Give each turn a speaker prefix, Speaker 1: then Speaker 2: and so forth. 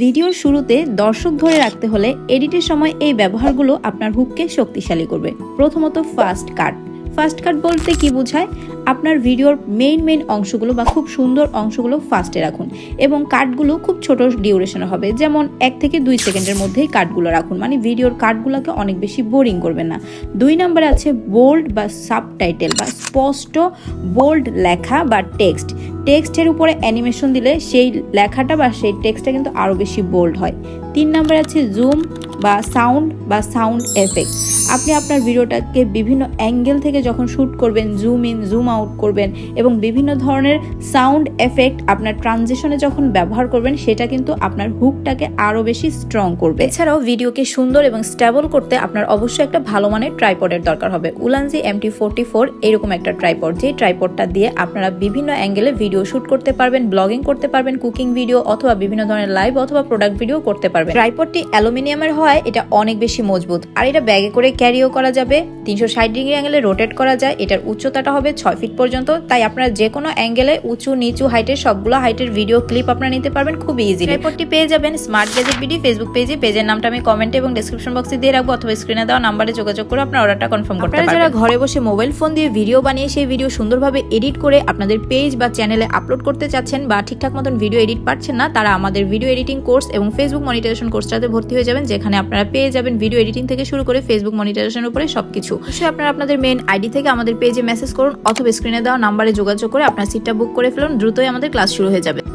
Speaker 1: ভিডিওর শুরুতে দর্শক ধরে রাখতে হলে এডিটের সময় এই ব্যবহারগুলো আপনার হুককে শক্তিশালী করবে। প্রথমত ফাস্ট কাট। ফাস্ট কাট বলতে কি বোঝায়? আপনার ভিডিওর মেইন মেইন অংশগুলো বা খুব সুন্দর অংশগুলো ফাস্টে রাখুন এবং কাটগুলো খুব ছোট ডিউরেশনে হবে। যেমন এক থেকে দুই সেকেন্ডের মধ্যেই কাটগুলো রাখুন। মানে ভিডিওর কাটগুলোকে অনেক বেশি বোরিং করবেন না। দুই নম্বরে আছে বোল্ড বা সাবটাইটেল বা স্পষ্ট বোল্ড লেখা বা টেক্সট। টেক্সটের উপরে অ্যানিমেশন দিলে সেই লেখাটা বা সেই টেক্সটটা কিন্তু আরও বেশি বোল্ড হয়। তিন নাম্বার আছে জুম বা সাউন্ড বা সাউন্ড এফেক্ট আপনি আপনার ভিডিওটাকে বিভিন্ন অ্যাঙ্গেল থেকে যখন শ্যুট করবেন জুম ইন জুম আউট করবেন এবং বিভিন্ন ধরনের সাউন্ড এফেক্ট আপনার ট্রানজিশনে যখন ব্যবহার করবেন, সেটা কিন্তু আপনার হুকটাকে আরও বেশি স্ট্রং করবে। এছাড়াও ভিডিওকে সুন্দর এবং স্টেবল করতে আপনার অবশ্যই একটা ভালো মানের ট্রাইপডের দরকার হবে। উলানজি এমটি ফোরটি ফোর এরকম একটা ট্রাইপড যে ট্রাইপডটা দিয়ে আপনারা বিভিন্ন অ্যাঙ্গেলে ভিডিও শ্যুট করতে পারবেন ব্লগিং করতে পারবেন কুকিং ভিডিও অথবা বিভিন্ন ধরনের লাইভ অথবা প্রোডাক্ট ভিডিও করতে পারবেন। ট্রাইপডটি অ্যালুমিনিয়ামের হয় এটা অনেক বেশি মজবুত। আর এটা ব্যাগে করে ক্যারিও করা যাবে। তিনশো ষাট ডিগ্রি অ্যাঙ্গেলে রোটেট করা যায়। এটার উচ্চতাটা হবে ছয় ফিট পর্যন্ত। তাই আপনারা যে কোনো অ্যাঙ্গেলে উঁচু নিচু হাইটের সবগুলো হাইটের ভিডিও ক্লিপ আপনারা নিতে পারবেন খুব ইজি ট্রাইপডটি পেয়ে যাবেন স্মার্ট গ্যাজেট বিডি ফেসবুক পেজে পেজের নামটা আমি কমেন্টে এবং ডিসক্রিপশন বক্সে দিয়ে রাখব অথবা স্ক্রিনে দেওয়া নাম্বারে যোগাযোগ করে আপনার অর্ডারটা কনফার্ম করতে পারবেন যারা ঘরে বসে মোবাইল ফোন দিয়ে ভিডিও বানিয়ে সেই ভিডিও সুন্দরভাবে এডিট করে আপনাদের পেজ বা চ্যানেলে আপলোড করতে চাচ্ছেন বা ঠিকঠাক মতন ভিডিও এডিট পাচ্ছেন না তারা আমাদের ভিডিও এডিটিং কোর্স এবং ফেসবুক মনিটাইজেশন কোর্সটাতে ভর্তি হয়ে যাবেন যেখানে আপনারা পেয়ে যাবেন ভিডিও এডিটিং থেকে শুরু করে ফেসবুক মনিটাইজেশনের উপরে সবকিছু। অবশ্যই আপনারা আপনাদের মেন আইডি থেকে আমাদের পেজে মেসেজ করুন, অথবা স্ক্রিনে দেওয়া নাম্বারে যোগাযোগ করে আপনার সিটটা বুক করে ফেলুন, দ্রুতই আমাদের ক্লাস শুরু হয়ে যাবে।